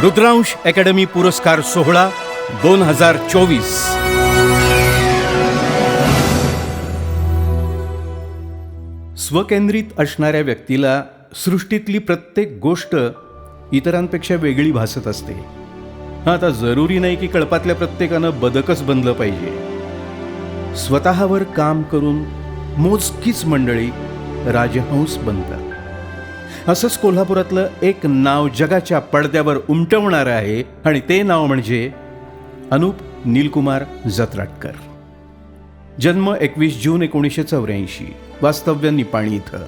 Rudransh academy पुरस्कार सोहळा दोन हजार चोवीस. स्वकेंद्रित असणाऱ्या व्यक्तीला सृष्टीतली प्रत्येक गोष्ट इतरांपेक्षा वेगळी भासत असते. हा आता जरुरी नाही की कळपातल्या प्रत्येकानं बदकच बनलं पाहिजे. स्वतःवर काम करून मोजकीच मंडळी राजहंस बनतात. असंच कोल्हापुरातलं एक नाव जगाच्या पडद्यावर उमटवणारं आहे आणि ते नाव म्हणजे अनुप नीलकुमार जत्राटकर. जन्म एकवीस जून एकोणीसशे चौऱ्याऐंशी. वास्तव्य निपाणी इथं.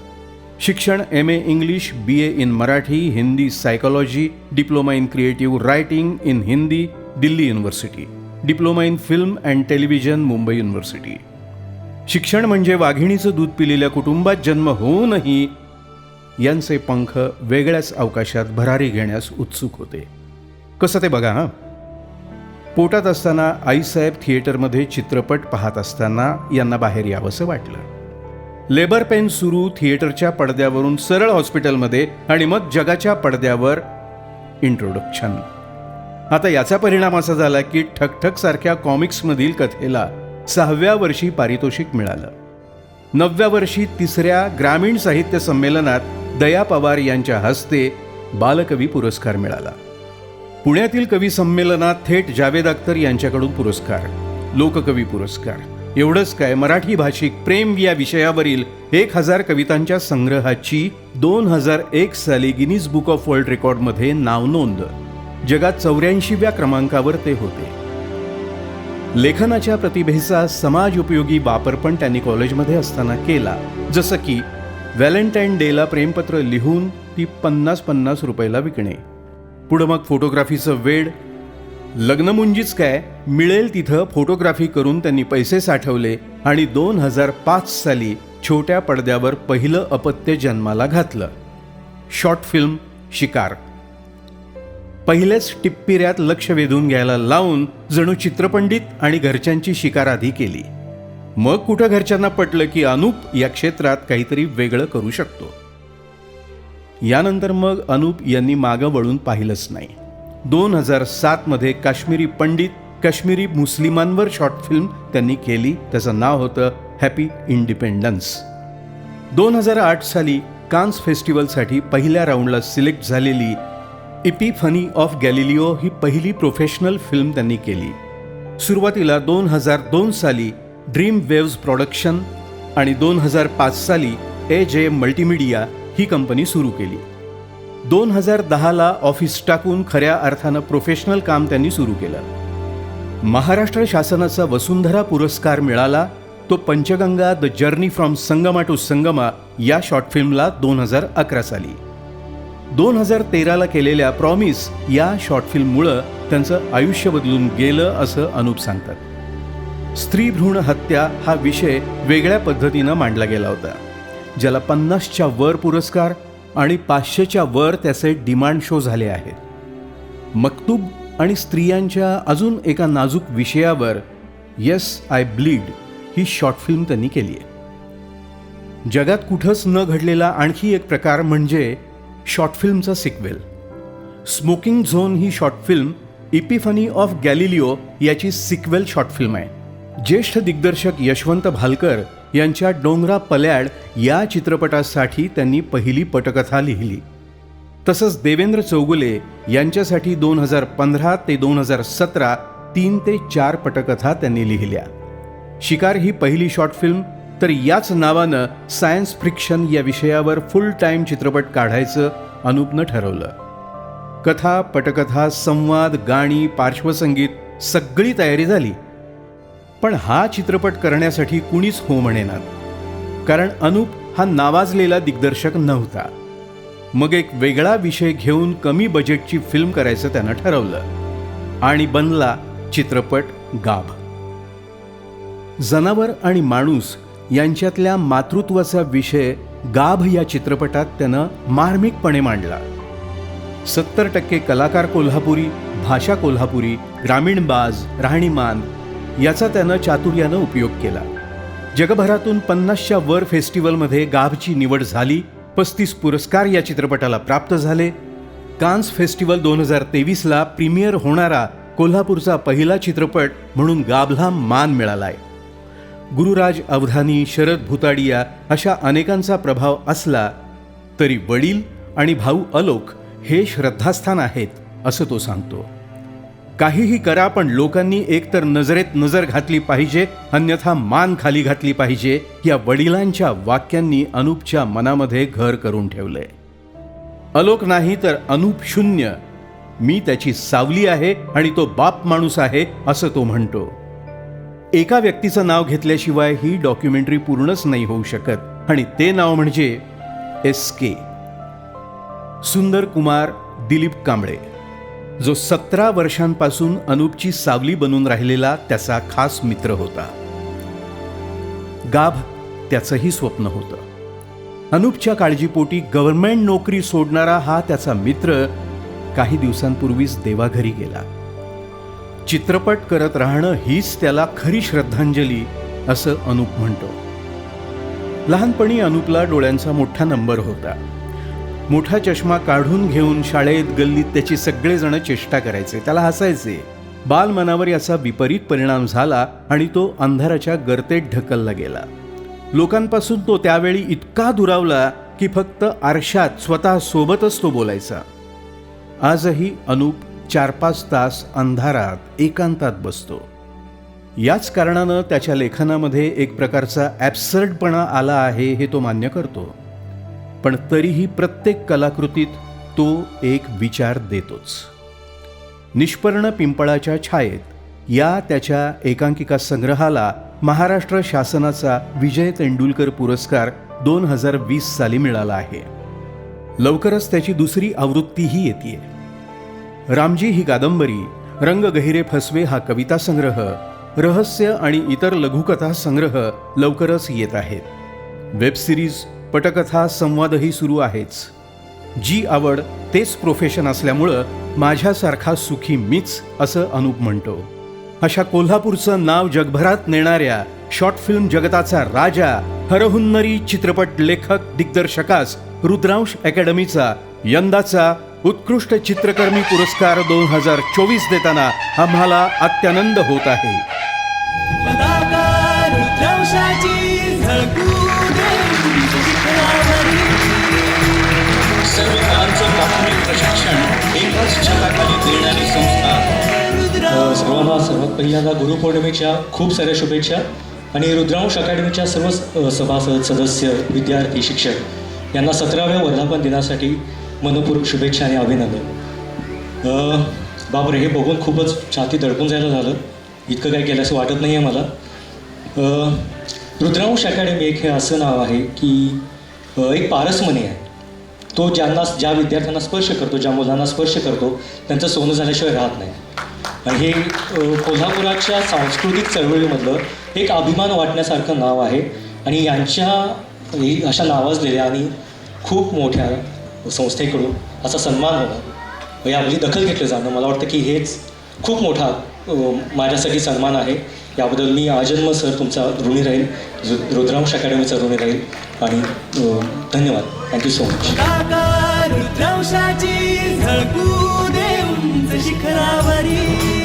शिक्षण M A English B A in Marathi Hindi psychology diploma in creative writing in Hindi Delhi university diploma in film and television Mumbai university शिक्षण म्हणजे वाघिणीचं दूध पिलेल्या कुटुंबात जन्म होऊनही यांचे पंख वेगळ्याच अवकाशात भरारी घेण्यास उत्सुक होते. कसं ते बघा हां? पोटात असताना आईसाहेब थिएटरमध्ये चित्रपट पाहत असताना यांना बाहेर यावंसं वाटलं. लेबर पेन सुरू थिएटरच्या पडद्यावरून सरळ हॉस्पिटलमध्ये आणि मग जगाच्या पडद्यावर इंट्रोडक्शन आता याचा परिणाम असा झाला की ठकठक सारख्या कॉमिक्समधील कथेला सहाव्या वर्षी पारितोषिक मिळालं. नवव्या वर्षी तिसऱ्या ग्रामीण साहित्य संमेलनात दया पवार यांच्या हस्ते बालकवी पुरस्कार मिळाला. पुण्यातील कवी संमेलनात थेट जावेद अख्तर यांच्याकडून पुरस्कार लोककवी पुरस्कार. एवढंच काय मराठी भाषिक प्रेम या विषयावरील एक हजार कवितांच्या संग्रहाची दोन हजार एक साली गिनीज बुक ऑफ वर्ल्ड रेकॉर्डमध्ये नावनोंद जगात चौऱ्याऐंशीव्या क्रमांकावर ते होते. लेखनाच्या प्रतिभेचा समाज उपयोगी वापर पण त्यांनी कॉलेजमध्ये असताना केला. जसं की व्हॅलेंटाईन डेला प्रेमपत्र लिहून ती पन्नास पन्नास रुपयाला विकणे. पुढं मग फोटोग्राफीचं वेड. लग्नमुंजीच काय मिळेल तिथं फोटोग्राफी करून त्यांनी पैसे साठवले आणि दोन हजार पाच साली छोट्या पडद्यावर पहिलं अपत्य जन्माला घातलं. शॉर्ट फिल्म शिकार. पहिल्याच टिप्पिऱ्यात लक्ष वेधून घ्यायला लावून जणू चित्रपंडित आणि घरच्यांची शिकार आधी केली. मग कुठं घरच्यांना पटलं की अनुप या क्षेत्रात काहीतरी वेगळं करू शकतो? यानंतर मग अनुप यांनी मागं वळून पाहिलंच नाही. दोन हजार सातमध्ये काश्मीरी पंडित काश्मीरी मुस्लिमांवर शॉर्ट फिल्म त्यांनी केली. त्याचं नाव होतं हॅपी इंडिपेंडन्स. दोन हजार आठ साली कान्स फेस्टिवलसाठी पहिल्या राऊंडला सिलेक्ट झालेली इपिफनी ऑफ गॅलिलिओ ही पहिली प्रोफेशनल फिल्म त्यांनी केली. सुरुवातीला दोन हजार दोन साली ड्रीम वेव्ज प्रॉडक्शन आणि दोन हजार पाच साली ए जे मल्टीमीडिया ही कंपनी सुरू केली. दोन हजार दहाला ऑफिस टाकून खऱ्या अर्थानं प्रोफेशनल काम त्यांनी सुरू केलं. महाराष्ट्र शासनाचा वसुंधरा पुरस्कार मिळाला तो Panchganga the journey from Sangama to Sangama या शॉर्ट फिल्मला दोन हजार अकरा साली. दोन हजार तेराला केलेल्या प्रॉमिस या शॉर्ट फिल्ममुळं त्यांचं आयुष्य बदलून गेलं असं अनुप सांगतात. स्त्री भ्रूण हत्या हा विषय वेगळ्या पद्धतीनं मांडला गेला होता. ज्याला पन्नासच्या वर पुरस्कार आणि पाचशेच्या वर त्याचे डिमांड शो झाले आहेत. मक्तूब आणि स्त्रियांच्या अजून एका नाजूक विषयावर येस आय ब्लीड ही शॉर्ट फिल्म त्यांनी केली आहे. जगात कुठंच न घडलेला आणखी एक प्रकार म्हणजे शॉर्ट फिल्मचा sequel. Smoking zone he short film epiphany of Galileo याची सिक्वेल शॉर्ट फिल्म आहे. ज्येष्ठ दिग्दर्शक यशवंत भालकर यांच्या डोंगरा पल्याड या चित्रपटासाठी त्यांनी पहिली पटकथा लिहिली. तसंच देवेंद्र चौगुले यांच्यासाठी दोन हजार पंधरा ते दोन हजार सतरा तीन ते चार पटकथा त्यांनी लिहिल्या. शिकार ही पहिली शॉर्ट फिल्म तर याच नावानं सायन्स फ्रिक्शन या विषयावर फुल टाईम चित्रपट काढायचं अनुपनं ठरवलं. कथा पटकथा संवाद गाणी पार्श्वसंगीत सगळी तयारी झाली. पण हा चित्रपट करण्यासाठी कुणीच हो म्हणेनात. कारण अनूप हा नावाजलेला दिग्दर्शक नव्हता. मग एक वेगळा विषय घेऊन कमी बजेटची फिल्म करायचं त्यानं ठरवलं. आणि बनला चित्रपट गाभ. जनावर आणि माणूस यांच्यातल्या मातृत्वाचा विषय गाभ या चित्रपटात त्यानं मार्मिकपणे मांडला. सत्तर टक्के कलाकार कोल्हापुरी भाषा कोल्हापुरी ग्रामीण बाज राहणीमान याचा त्यानं चातुर्यानं उपयोग केला. जगभरातून पन्नासच्या वर फेस्टिवलमध्ये गाभची निवड झाली पस्तीस पुरस्कार या चित्रपटाला प्राप्त झाले. कान्स फेस्टिवल दोन हजार तेवीसला प्रीमियर होणारा कोल्हापूरचा पहिला चित्रपट म्हणून गाभला मान मिळालाय. गुरुराज अवधानी शरद भुताडिया अशा अनेकांचा प्रभाव असला तरी वडील आणि भाऊ अलोक हे श्रद्धास्थान आहेत असं तो सांगतो. काहीही करा पण लोकांनी एकतर नजरेत नजर घातली पाहिजे अन्यथा मान खाली घातली पाहिजे या वडिलांच्या वाक्यांनी अनूपच्या मनामध्ये घर करून ठेवलंय. अलोक नाही तर अनूप शून्य. मी त्याची सावली आहे आणि तो बाप माणूस आहे असं तो म्हणतो. एका व्यक्तीचं नाव घेतल्याशिवाय ही डॉक्युमेंटरी पूर्णच नाही होऊ शकत आणि ते नाव म्हणजे एस के. सुंदर कुमार दिलीप कांबळे. जो सतरा वर्षांपासून अनूपची सावली बनून राहिलेला त्याचा खास मित्र होता. गाभ त्याचंही स्वप्न होतं. अनूपच्या काळजीपोटी गव्हर्नमेंट नोकरी सोडणारा हा त्याचा मित्र काही दिवसांपूर्वीच देवाघरी गेला. चित्रपट करत राहणं हीच त्याला खरी श्रद्धांजली असं अनूप म्हणतो. लहानपणी अनूपला डोळ्यांचा मोठा नंबर होता. मोठा चष्मा काढून घेऊन शाळेत गल्लीत त्याची सगळेजण चेष्टा करायचे. त्याला हसायचे. बालमनावर याचा विपरीत परिणाम झाला आणि तो अंधाराच्या गर्तेत ढकलला गेला. लोकांपासून तो त्यावेळी इतका दुरावला की फक्त आरशात स्वतः सोबतच तो बोलायचा. आजही अनूप चार पाच तास अंधारात एकांतात बसतो. याच कारणानं त्याच्या लेखनामध्ये एक प्रकारचा ॲब्सर्डपणा आला आहे हे तो मान्य करतो. पण तरीही प्रत्येक कलाकृतीत तो एक विचार देतोच. निष्पर्ण पिंपळाच्या छायेत या त्याच्या एकांकिका संग्रहाला महाराष्ट्र शासनाचा विजय तेंडुलकर पुरस्कार दोन हजार वीस साली मिळाला आहे. लवकरच त्याची दुसरी आवृत्तीही येते रामजी ही कादंबरी रंग गहिरे फसवे हा कविता संग्रह रहस्य आणि इतर लघुकथा संग्रह लवकरच येत आहेत. वेबसिरीज पटकथा संवादही सुरू आहेच. जी आवड तेच प्रोफेशन असल्यामुळं माझ्यासारखा सुखी मीच असं अनुप म्हणतो. अशा कोल्हापूरचं नाव जगभरात नेणाऱ्या शॉर्ट फिल्म जगताचा राजा हरहुन्नरी चित्रपट लेखक दिग्दर्शकास रुद्रांश अकॅडमीचा यंदाचा उत्कृष्ट चित्रकर्मी पुरस्कार दोन हजार चोवीस देताना आम्हाला अत्यानंद होत आहे. एकाच देणारी संस्था सर्वांना सर्वात पहिल्यांदा गुरुपौर्णिमेच्या खूप साऱ्या शुभेच्छा. आणि रुद्रांश अकॅडमीच्या सर्व सभासद सदस्य विद्यार्थी शिक्षक यांना सतराव्या वर्धापन दिनासाठी मनपूर्वक शुभेच्छा आणि अभिनंदन. बापरे हे बघून खूपच छाती दडपून जायला झालं. इतकं काय केलं असं वाटत नाही आहे मला रुद्रांश अकॅडमी एक हे असं नाव आहे की एक पारसमणी आहे. तो ज्यांना ज्या विद्यार्थ्यांना स्पर्श करतो ज्या मुलांना स्पर्श करतो त्यांचं सोनं झाल्याशिवाय राहत नाही. हे कोल्हापुराच्या सांस्कृतिक चळवळीमधलं एक अभिमान वाटण्यासारखं नाव आहे. आणि यांच्या ही अशा नावाजलेल्या आणि खूप मोठ्या संस्थेकडून असा सन्मान होणं यामध्ये दखल घेतलं जाणं मला वाटतं की हेच खूप मोठा माझ्यासाठी सन्मान आहे. याबद्दल मी आजन्म सर तुमचा ऋणी राहील. रुद्रांश अकॅडमीचा ऋणी राहील. आणि धन्यवाद. थँक्यू सो मच पताका रुद्रांशाची झळकू दे शिखरावरी.